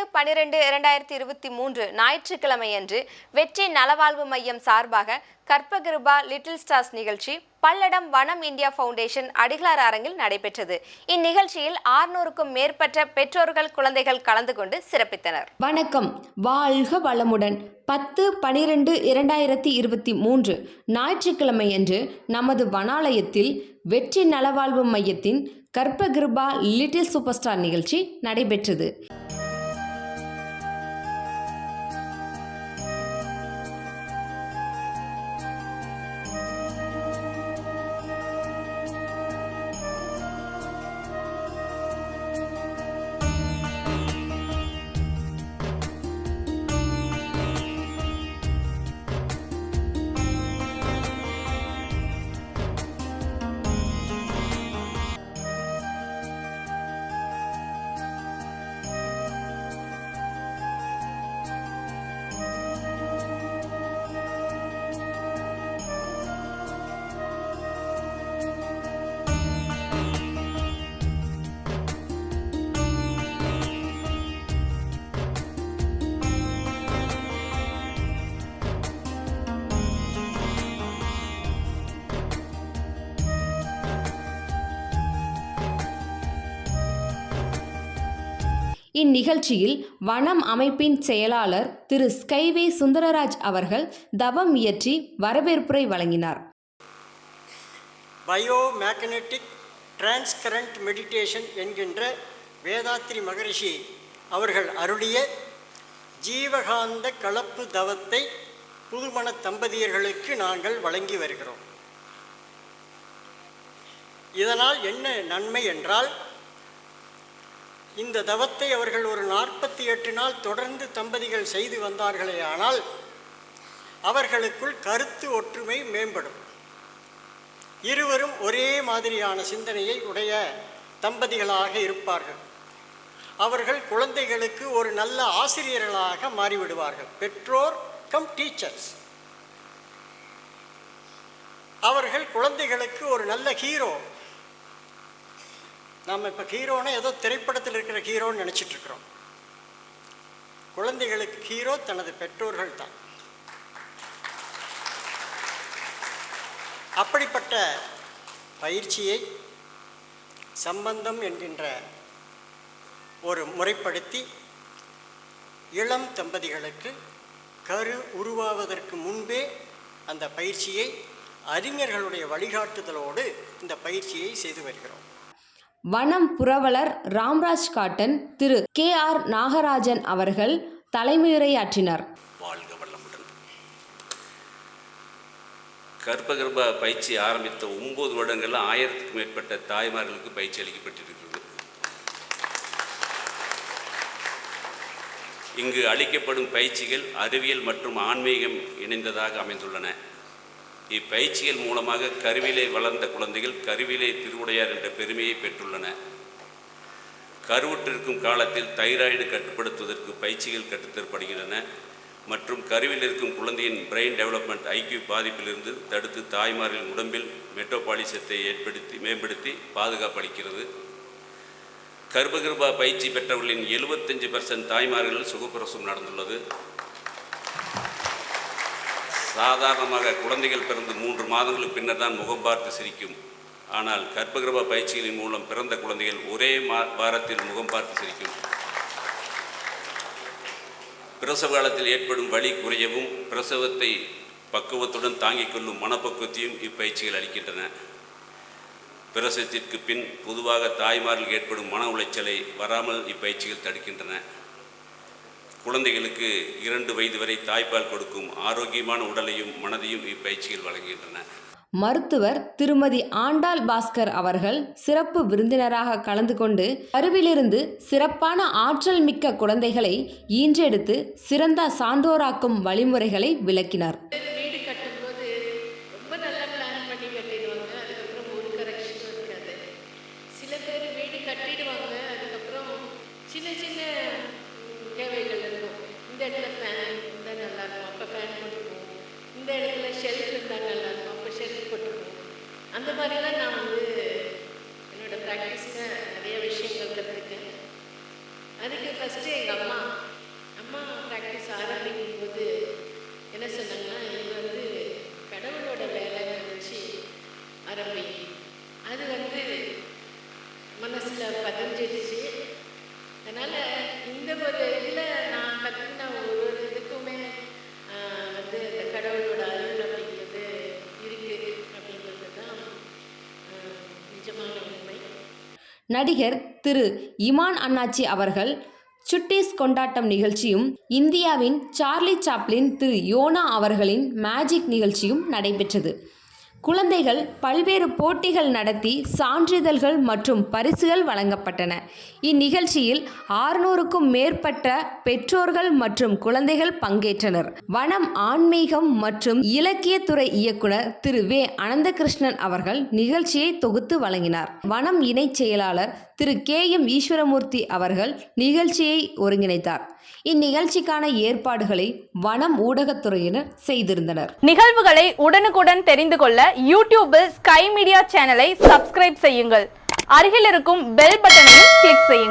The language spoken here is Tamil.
பத்து பனிரெண்டு இரண்டாயிரத்தி இருபத்தி மூன்று ஞாயிற்றுக்கிழமையன்று வெற்றி நலவாழ்வு மையம் சார்பாக கற்பகிருபா லிட்டில் ஸ்டார்ஸ் நிகழ்ச்சி பல்லடம் வனம் இந்தியா ஃபவுண்டேஷன் அடிகளார் அரங்கில் நடைபெற்றது. இந்நிகழ்ச்சியில் ஆறுநூறுக்கும் மேற்பட்ட பெற்றோர்கள் குழந்தைகள் கலந்து கொண்டு சிறப்பித்தனர். வணக்கம். வாழ்க வளமுடன். பத்து பனிரெண்டு இரண்டாயிரத்தி இருபத்தி மூன்று ஞாயிற்றுக்கிழமையன்று நமது வனாலயத்தில் வெற்றி நலவாழ்வு மையத்தின் கற்பகிருபா லிட்டில் சூப்பர் ஸ்டார் நிகழ்ச்சி நடைபெற்றது. இந்நிகழ்ச்சியில் வனம் அமைப்பின் செயலாளர் திரு. ஸ்கைவே சுந்தரராஜ் அவர்கள் தவம் இயற்றி வரவேற்புரை வழங்கினார். பயோ மேக்னெட்டிக் டிரான்ஸ்கரண்ட் மெடிடேஷன் என்கின்ற வேதாத்ரி மகரிஷி அவர்கள் அருளிய ஜீவகாந்த கலப்பு தவத்தை புதுமண தம்பதியர்களுக்கு நாங்கள் வழங்கி வருகிறோம். இதனால் என்ன நன்மை என்றால் இந்த தவத்தை அவர்கள் ஒரு நாற்பத்தி எட்டு நாள் தொடர்ந்து தம்பதிகள் செய்து வந்தார்களே ஆனால் அவர்களுக்குள் கருத்து ஒற்றுமை மேம்படும். இருவரும் ஒரே மாதிரியான சிந்தனையை உடைய தம்பதிகளாக இருப்பார்கள். அவர்கள் குழந்தைகளுக்கு ஒரு நல்ல ஆசிரியர்களாக மாறிவிடுவார்கள். பெற்றோர் கம் டீச்சர்ஸ். அவர்கள் குழந்தைகளுக்கு ஒரு நல்ல ஹீரோ நாம் இப்போ ஹீரோனா ஏதோ திரைப்படத்தில் இருக்கிற ஹீரோன்னு நினச்சிட்டு இருக்கிறோம் குழந்தைகளுக்கு ஹீரோ தனது பெற்றோர்கள் தான். அப்படிப்பட்ட பயிற்சியை சம்பந்தம் என்கின்ற ஒரு முறைப்படுத்தி இளம் தம்பதிகளுக்கு கரு உருவாவதற்கு முன்பே அந்த பயிற்சியை அறிஞர்களுடைய வழிகாட்டுதலோடு இந்த பயிற்சியை செய்து வருகிறோம். வனம் புரவலர் Ramraj cotton Thiru K R Nagarajan அவர்கள் தலைமையுரையாற்றினர். வாழ்க வளமுடன். கர்ப்பகிருப பயிற்சி ஆரம்பித்த ஒன்பது வருடங்களில் ஆயிரத்துக்கும் மேற்பட்ட தாய்மார்களுக்கு பயிற்சி அளிக்கப்பட்டிருக்கிறது. இங்கு அளிக்கப்படும் பயிற்சிகள் அறிவியல் மற்றும் ஆன்மீகம் இணைந்ததாக அமைந்துள்ளன. இப்பயிற்சிகள் மூலமாக கருவிலே வளர்ந்த குழந்தைகள் கருவிலே திருவுடையார் என்ற பெருமையை பெற்றுள்ளன. கருவுற்றிருக்கும் காலத்தில் தைராய்டு கட்டுப்படுத்துவதற்கு பயிற்சிகள் கற்றுத்தரப்படுகின்றன. மற்றும் கருவில் இருக்கும் குழந்தையின் பிரெயின் டெவலப்மெண்ட் ஐக்கியூ பாதிப்பிலிருந்து தடுத்து தாய்மாரின் உடம்பில் மெட்ரோபாலிசத்தை ஏற்படுத்தி மேம்படுத்தி பாதுகாப்பு அளிக்கிறது கர்ப்பகிருபா பயிற்சி பெற்றவர்களின் எழுபத்தஞ்சு பர்சன்ட் தாய்மார்கள் சுகப்பிரசவம் நடந்துள்ளது. சாதாரணமாக குழந்தைகள் பிறந்து மூன்று மாதங்களுக்கு பின்னர் தான் முகம் பார்த்து சிரிக்கும். ஆனால் கர்ப்பகிரப பயிற்சிகளின் மூலம் பிறந்த குழந்தைகள் ஒரே மா வாரத்தில் முகம் பார்த்து சிரிக்கும். பிரசவ காலத்தில் ஏற்படும் வலி குறையவும் பிரசவத்தை பக்குவத்துடன் தாங்கிக் கொள்ளும் மனப்பக்குவத்தையும் இப்பயிற்சிகள் அளிக்கின்றன. பிரசவத்திற்கு பின் பொதுவாக தாய்மார்கள் ஏற்படும் மன உளைச்சலை வராமல் இப்பயிற்சிகள் தடுக்கின்றன. குழந்தைகளுக்கு இரண்டு வயது வரை தாய்ப்பால் கொடுக்கும் ஆரோக்கியமான உடலையும் மனதையும் இப்பயிற்சிகள் வழங்குகின்றன. மருத்துவர் திருமதி ஆண்டாள் பாஸ்கர் அவர்கள் சிறப்பு விருந்தினராக கலந்து கொண்டு கருவிலிருந்து சிறப்பான ஆற்றல் மிக்க குழந்தைகளை ஈன்றெடுத்து சிறந்த சான்றோராக்கும் வழிமுறைகளை விளக்கினார். ஷெல்ஃப் இருந்தாங்கல்ல எல்லாருக்கும் அப்போ ஷெல்ஃப் போட்டுருவோம் அந்த மாதிரிலாம் நான் வந்து என்னோட ப்ராக்டிஸில் நிறைய விஷயங்கள் கற்றுருக்கேன் அதுக்கு ஃபஸ்ட்டு எங்கள் அம்மா அம்மா ப்ராக்டிஸ் ஆரம்பிக்கும் போது என்ன சொன்னாங்கன்னா இது வந்து கடவுளோட வேலை வச்சு ஆரம்பி அது வந்து மனசில் பதிஞ்சிடுச்சு அதனால் இந்த ஒரு இதில் நடிகர் திரு இமான் அண்ணாச்சி அவர்கள் சுட்டீஸ் கொண்டாட்டம் நிகழ்ச்சியும் இந்தியாவின் சார்லி சாப்ளின் திரு யோனா அவர்களின் மேஜிக் நிகழ்ச்சியும் நடைபெற்றது. குழந்தைகள் பல்வேறு போட்டிகள் நடத்தி சான்றிதழ்கள் மற்றும் பரிசுகள் வழங்கப்பட்டன. இந்நிகழ்ச்சியில் ஆறுநூறுக்கும் மேற்பட்ட பெற்றோர்கள் மற்றும் குழந்தைகள் பங்கேற்றனர். வனம் ஆன்மீகம் மற்றும் இலக்கியத்துறை இயக்குனர் திரு வே. அனந்தகிருஷ்ணன் அவர்கள் நிகழ்ச்சியை தொகுத்து வழங்கினார். வனம் இணைச் செயலாளர் திரு கே எம் ஈஸ்வரமூர்த்தி அவர்கள் நிகழ்ச்சியை ஒருங்கிணைத்தார். இந்நிகழ்ச்சிக்கான ஏற்பாடுகளை வனம் ஊடகத்துறையினர் செய்திருந்தனர். நிகழ்வுகளை உடனுக்குடன் தெரிந்து கொள்ள யூடியூபில் ஸ்கை மீடியா சேனலை சப்ஸ்கிரைப் செய்யுங்கள். அருகில் இருக்கும் பெல் பட்டனையும் கிளிக் செய்யுங்கள்.